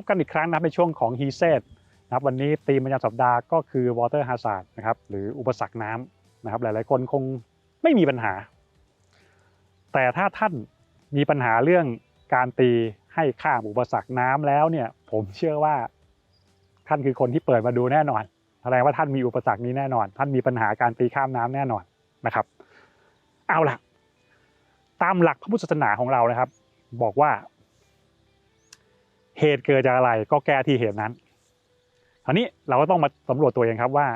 บกันอีกครั้งนะครับในช่วงของ h e s e t นะครับวันนี้ธีมประจำสัปดาห์ก็คือ Water Hazard นะครับหรืออุปสรรคน้ำนะครับหลายๆ คนคงไม่มีปัญหา แต่ถ้าท่านมีปัญหาเรื่องการตีให้ข้ามอุปสรรคน้ำแล้วเนี่ยผมเชื่อว่า ท่านคือคนที่เปิดมาดูแน่นอนแสดงว่าท่านมีอุปสรรคนี้แน่นอน ท่านมีปัญหาการตีข้ามน้ำแน่นอนนะครับ เอาล่ะ ตามหลักพระพุทธศาสนาของเรานะครับ บอกว่า เหตุเกิดจากอะไรก็แก้ที่เหตุนั้นคราวนี้เราก็ต้องมาสำรวจตัวเองครับว่า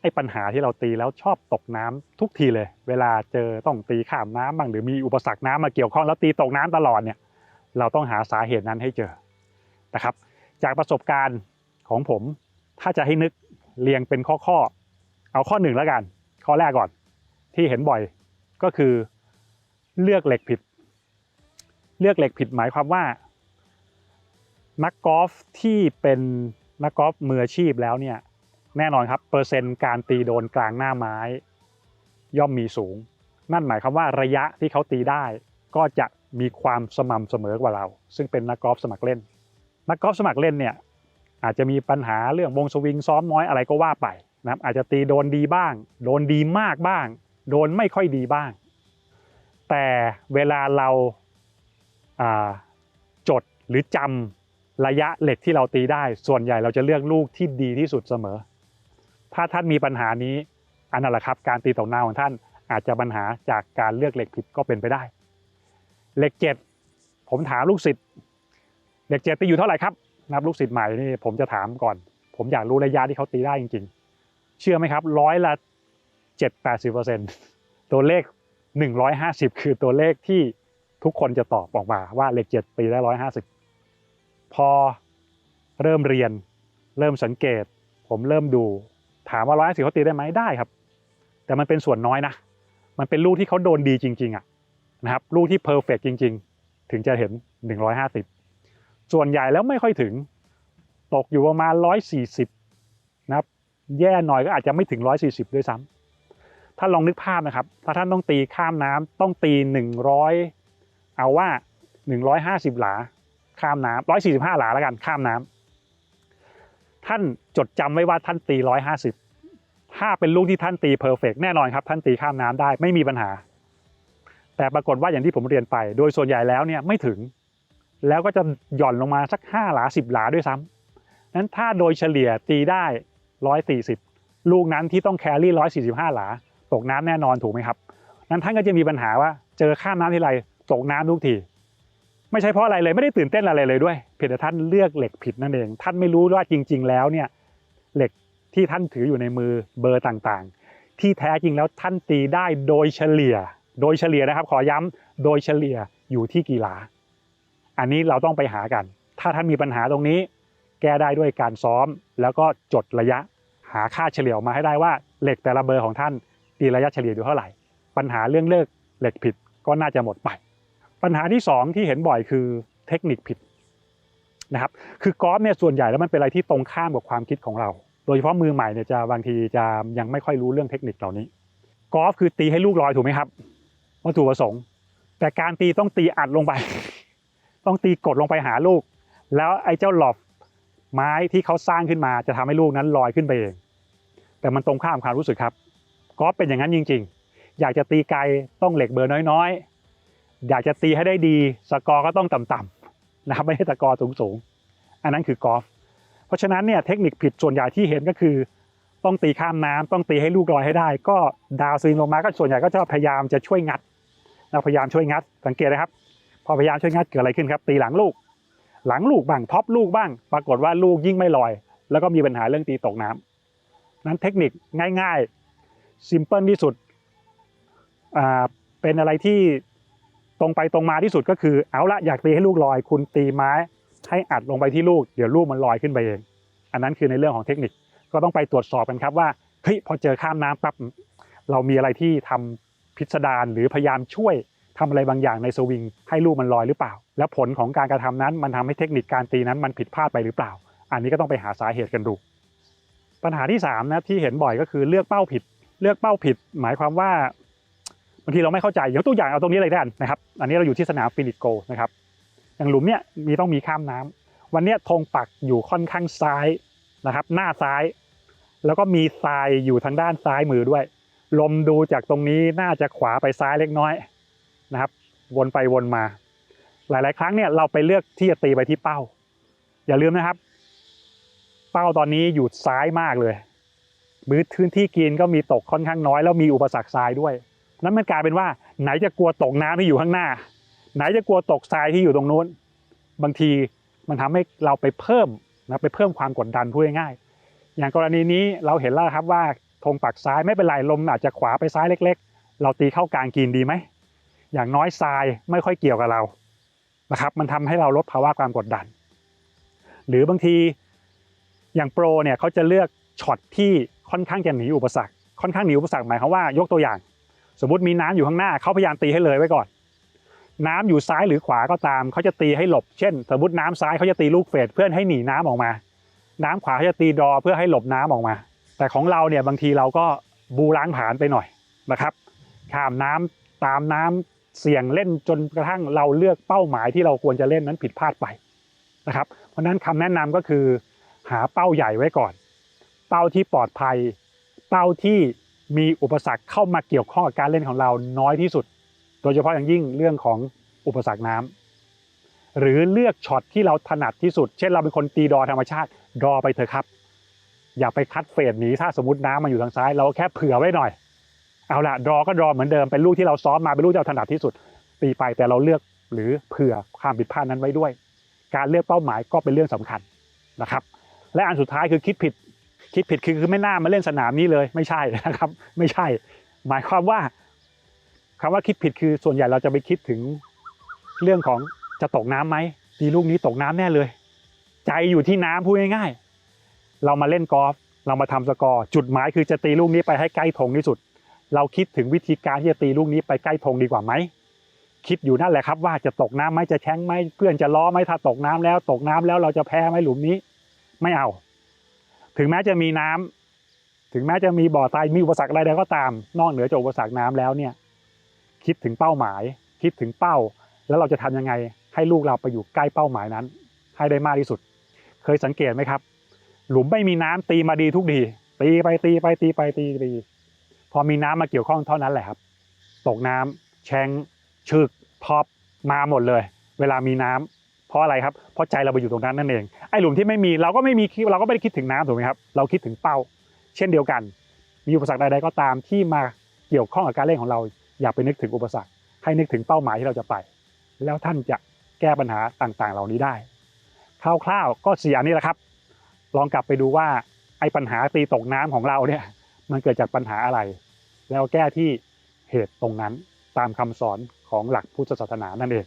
ไอ้ปัญหาที่เราตีแล้วชอบตกน้ำทุกทีเลย เวลาเจอต้องตีข้ามน้ำบ้างหรือมีอุปสรรคน้ำมาเกี่ยวข้องแล้วตีตกน้ำตลอดเนี่ย เราต้องหาสาเหตุนั้นให้เจอนะครับ จากประสบการณ์ของผมถ้าจะให้นึกเรียงเป็นข้อข้อๆเอาข้อหนึ่งแล้วกัน ข้อแรกก่อน ที่เห็นบ่อยก็คือเลือกเหล็กผิด เลือกเหล็กผิดหมายความว่า นักกอล์ฟที่เป็นนักกอล์ฟมืออาชีพแล้วเนี่ยแน่นอนครับเปอร์เซ็นต์การตีโดนกลางหน้าไม้ ย่อมมีสูง นั่นหมายความว่าระยะที่เขาตีได้ ก็จะมีความสม่ำเสมอกว่าเรา ซึ่งเป็นนักกอล์ฟสมัครเล่น นักกอล์ฟสมัครเล่นเนี่ยอาจจะมีปัญหาเรื่องวงสวิงซ้อมน้อยอะไรก็ว่าไปนะครับอาจจะตีโดนดีบ้าง โดนดีมากบ้าง โดนไม่ค่อยดีบ้าง แต่เวลาเราอ่าจดหรือจำ ระยะเหล็กที่เราตีได้ ส่วนใหญ่เราจะเลือกลูกที่ดีที่สุดเสมอ ถ้าท่านมีปัญหานี้อันนั้นแหละครับ การตีตกหน้าของท่านอาจจะปัญหาจากการเลือกเหล็กผิดก็เป็นไปได้ เหล็กเจ็ดผมถามลูกศิษย์เหล็กเจ็ดตีอยู่เท่าไหร่ครับนับลูกศิษย์ใหม่นี่ผมจะถามก่อน ผมอยากรู้ระยะที่เขาตีได้จริง ๆ เชื่อไหมครับร้อยละเจ็ดแปดสิบเปอร์เซ็นต์ตัวเลขหนึ่งร้อยห้าสิบคือตัวเลขที่ทุกคนจะตอบออกมาว่าเหล็กเจ็ดตีได้ร้อยห้าสิบ พอเริ่มเรียน เริ่มสังเกต ผมเริ่มดูถามว่าร้อยสิบเขาตีได้ไหมได้ครับ แต่มันเป็นส่วนน้อยนะ มันเป็นลูกที่เขาโดนดีจริง ๆอะนะครับลูกที่เพอร์เฟกจริง ๆ ถึงจะเห็น 150 ส่วนใหญ่แล้วไม่ค่อยถึงตกอยู่ประมาณ 140นะครับแย่หน่อยก็อาจจะไม่ถึง 140 ด้วยซ้ำถ้าลองนึกภาพนะครับ ถ้าท่านต้องตีข้ามน้ำต้องตี 100 เอาว่า 150 หลา ข้ามน้ำ145หลาแล้วกันข้ามน้ำท่านจดจำไว้ว่าท่านตี150ถ้าเป็นลูกที่ท่านตีเพอร์เฟกแน่นอนครับ ท่านตีข้ามน้ำได้ไม่มีปัญหา แต่ปรากฏว่าอย่างที่ผมเรียนไป โดยส่วนใหญ่แล้วเนี่ยไม่ถึง แล้วก็จะหย่อนลงมาสัก5หลา10หลาด้วยซ้ำนั้นถ้าโดยเฉลี่ยตีได้140ลูกนั้นที่ต้องแครี่145หลาตกน้ำแน่นอนถูกไหมครับ นั้นท่านก็จะมีปัญหาว่าเจอข้ามน้ำทีไรตกน้ำทุกที ไม่ใช่เพราะอะไรเลยไม่ได้ตื่นเต้นอะไรเลยด้วยเพียงแต่ท่านเลือกเหล็กผิดนั่นเอง ท่านไม่รู้ว่าจริง ๆ แล้วเนี่ยเหล็กที่ท่านถืออยู่ในมือเบอร์ต่างๆ ที่แท้จริงแล้วท่านตีได้โดยเฉลี่ย โดยเฉลี่ยนะครับ ขอย้ำโดยเฉลี่ยอยู่ที่กี่หลาอันนี้เราต้องไปหากัน ถ้าท่านมีปัญหาตรงนี้ แก้ได้ด้วยการซ้อม แล้วก็จดระยะหาค่าเฉลี่ยมาให้ได้ว่าเหล็กแต่ละเบอร์ของท่านตีระยะเฉลี่ยอยู่เท่าไหร่ ปัญหาเรื่องเลิกเหล็กผิดก็น่าจะหมดไป ปัญหาที่สองที่เห็นบ่อยคือเทคนิคผิดนะครับ คือกอล์ฟเนี่ยส่วนใหญ่แล้วมันเป็นอะไรที่ตรงข้ามกับความคิดของเรา โดยเฉพาะมือใหม่เนี่ยจะบางทีจะยังไม่ค่อยรู้เรื่องเทคนิคเหล่านี้ กอล์ฟคือตีให้ลูกลอยถูกไหมครับวัตถุประสงค์ แต่การตีต้องตีอัดลงไป ต้องตีกดลงไปหาลูก แล้วไอ้เจ้าหลอบไม้ที่เขาสร้างขึ้นมาจะทำให้ลูกนั้นลอยขึ้นไปเอง แต่มันตรงข้ามความรู้สึกครับกอล์ฟเป็นอย่างนั้นจริง ๆ อยากจะตีไกลต้องเหล็กเบอร์น้อยๆ อยากจะตีให้ได้ดี สกอร์ก็ต้องต่ำๆนะครับไม่ใช่สกอร์สูงๆ อันนั้นคือกอล์ฟเพราะฉะนั้นเนี่ยเทคนิคผิดส่วนใหญ่ที่เห็นก็คือ ต้องตีข้ามน้ำต้องตีให้ลูกลอยให้ได้ ก็ดาวสวิงลงมาก็ส่วนใหญ่ก็จะพยายามจะช่วยงัดเราพยายามช่วยงัด สังเกตนะครับ พอพยายามช่วยงัดเกิดอะไรขึ้นครับ ตีหลังลูก หลังลูกบ้างท็อปลูกบ้าง ปรากฏว่าลูกยิ่งไม่ลอย แล้วก็มีปัญหาเรื่องตีตกน้ำนั้นเทคนิคง่ายๆซิมเพิลที่สุดอ่าเป็นอะไรที่ ตรงไปตรงมาที่สุดก็คือเอาละอยากตีให้ลูกลอย คุณตีไม้ ให้อัดลงไปที่ลูกเดี๋ยวลูกมันลอยขึ้นไปเอง อันนั้นคือในเรื่องของเทคนิคก็ต้องไปตรวจสอบกันครับว่าเฮ้ยพอเจอข้ามน้ำปั๊บเรามีอะไรที่ทำพิสดารหรือพยายามช่วยทำอะไรบางอย่างในสวิงให้ลูกมันลอยหรือเปล่า แล้วผลของการกระทำนั้นมันทำให้เทคนิคการตีนั้นมันผิดพลาดไปหรือเปล่า อันนี้ก็ต้องไปหาสาเหตุกันดู ปัญหาที่3นะที่เห็นบ่อยก็คือเลือกเป้าผิด เลือกเป้าผิด หมายความว่า บางทีเราไม่เข้าใจยกตัวอย่างเอาตรงนี้เลยได้นนะครับ อันนี้เราอยู่ที่สนามฟินิชโกนะครับอย่างหลุมเนี่ยมีต้องมีข้ามน้วันเนี้ยธงปักอยู่ค่อนข้างซ้ายนะครับ หน้าซ้าย แล้วก็มีทรายอยู่ทางด้านซ้ายมือด้วย ลมดูจากตรงนี้น่าจะขวาไปซ้ายเล็กน้อยนะครับ วนไปวนมา หลาย ๆ ครั้งเนี่ยเราไปเลือกที่จะตีไปที่เป้า อย่าลืมนะครับ เป้าตอนนี้อยู่ซ้ายมากเลย มือพื้นที่กินก็มีตกค่อนข้างน้อย แล้วมีอุปสรรคทรายด้วย นั้นมันกลายเป็นว่า ไหนจะกลัวตกน้ำที่อยู่ข้างหน้า ไหนจะกลัวตกทรายที่อยู่ตรงนู้น บางทีมันทำให้เราไปเพิ่มนะไปเพิ่มความกดดันพูดง่ายๆอย่างกรณีนี้เราเห็นแล้วครับว่าธงปักซ้ายไม่เป็นไรลมอาจจะขวาไปซ้ายเล็ก ๆ เราตีเข้ากลางกินดีไหมอย่างน้อยทรายไม่ค่อยเกี่ยวกับเรานะครับ มันทำให้เราลดภาวะความกดดัน หรือบางทีอย่างโปรเนี่ยเขาจะเลือกช็อตที่ค่อนข้างจะหนีอุปสรรคค่อนข้างหนีอุปสรรคหมายความว่ายกตัวอย่าง สมมติมีน้ำอยู่ข้างหน้าเขาพยายามตีให้เลยไว้ก่อน น้ำอยู่ซ้ายหรือขวาก็ตามเขาจะตีให้หลบ เช่น สมมติน้ำซ้ายเขาจะตีลูกเฟดเพื่อให้หนีน้ำออกมา น้ำขวาเขาจะตีดรอเพื่อให้หลบน้ำออกมา แต่ของเราเนี่ยบางทีเราก็บูล้างผาญไปหน่อยนะครับข้ามน้ำตามน้ำเสี่ยงเล่นจนกระทั่งเราเลือกเป้าหมายที่เราควรจะเล่นนั้นผิดพลาดไปนะครับ เพราะฉะนั้นคำแนะนำก็คือหาเป้าใหญ่ไว้ก่อน เป้าที่ปลอดภัย เป้าที่ มีอุปสรรคเข้ามาเกี่ยวข้องกับการเล่นของเราน้อยที่สุด โดยเฉพาะอย่างยิ่งเรื่องของอุปสรรคน้ำหรือเลือกช็อตที่เราถนัดที่สุด เช่นเราเป็นคนตีดอธรรมชาติ ดอไปเถอะครับ อย่าไปคัดเฟดหนีถ้าสมมติน้ำมันอยู่ทางซ้าย เราแค่เผื่อไว้หน่อย เอาละดอก็ดอเหมือนเดิมเป็นลูกที่เราซ้อมมาเป็นลูกที่เราถนัดที่สุด ตีไปแต่เราเลือกหรือเผื่อความผิดพลาดนั้นไว้ด้วย การเลือกเป้าหมายก็เป็นเรื่องสำคัญนะครับ และอันสุดท้ายคือคิดผิด คิดผิดคือคือไม่น่ามาเล่นสนามนี้เลย ไม่ใช่นะครับ ไม่ใช่ หมายความว่าคำว่าคิดผิดคือส่วนใหญ่เราจะไปคิดถึงเรื่องของจะตกน้ำไหมตีลูกนี้ตกน้ำแน่เลย ใจอยู่ที่น้ำพูดง่ายๆ เรามาเล่นกอล์ฟเรามาทำสกอร์ จุดหมายคือจะตีลูกนี้ไปให้ใกล้ธงที่สุด เราคิดถึงวิธีการที่จะตีลูกนี้ไปใกล้ธงดีกว่าไหมคิดอยู่นั่นแหละครับว่าจะตกน้ำไหมจะแช่งไหมเพื่อนจะล้อไหมถ้าตกน้ำแล้ว ตกน้ำแล้วเราจะแพ้ไหมหลุมนี้ ไม่เอา ถึงแม้จะมีน้ำถึงแม้จะมีบ่อทรายมีอุปสรรคอะไรใดก็ตาม นอกเหนือจากอุปสรรคน้ำแล้วเนี่ย คิดถึงเป้าหมาย คิดถึงเป้า แล้วเราจะทำยังไง ให้ลูกเราไปอยู่ใกล้เป้าหมายนั้น ให้ได้มากที่สุด เคยสังเกตไหมครับ หลุมไม่มีน้ำตีมาดีทุกทีตีไปตีไปตีไปตีไปพอมีน้ำมาเกี่ยวข้องเท่านั้นแหละครับ ตกน้ำแชงฉึกท็อปมาหมดเลย เวลามีน้ำเพ ราะอะไรครับ เพราะใจเราไปอยู่ตรงนั้นนั่นเอง ไอ้หลุมที่ไม่มีเราก็ไม่มีเราก็ไม่ได้คิดถึงน้ำถูกไหมครับ เราคิดถึงเป้า เช่นเดียวกัน มีอุปสรรคใดๆก็ตามที่มาเกี่ยวข้องกับการเล่นของเรา อย่าไปนึกถึงอุปสรรค ให้นึกถึงเป้าหมายที่เราจะไป แล้วท่านจะแก้ปัญหาต่างๆ เหล่านี้ได้ คร่าวๆก็สียนี้แหละครับ ลองกลับไปดูว่าไอ้ปัญหาตีตกน้ำของเราเนี่ย มันเกิดจากปัญหาอะไร แล้วแก้ที่เหตุตรงนั้นตามคำสอนของหลักพุทธศาสนานั่นเอง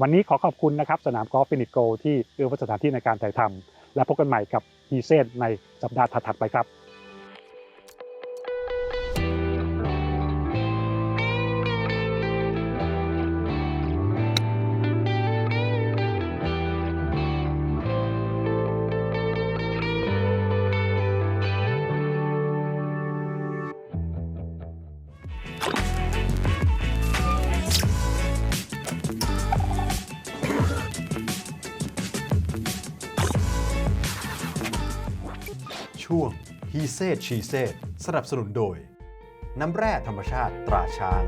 วันนี้ขอขอบคุณนะครับสนามกอล์ฟฟินิโกที่เอื้อวัสถานที่ในการถ่ายทำและพบกันใหม่กับฮีเซนในสัปดาห์ถัดๆไปครับ ช่วง He Said She Said สนับสนุนโดย น้ำแร่ธรรมชาติตราช้าง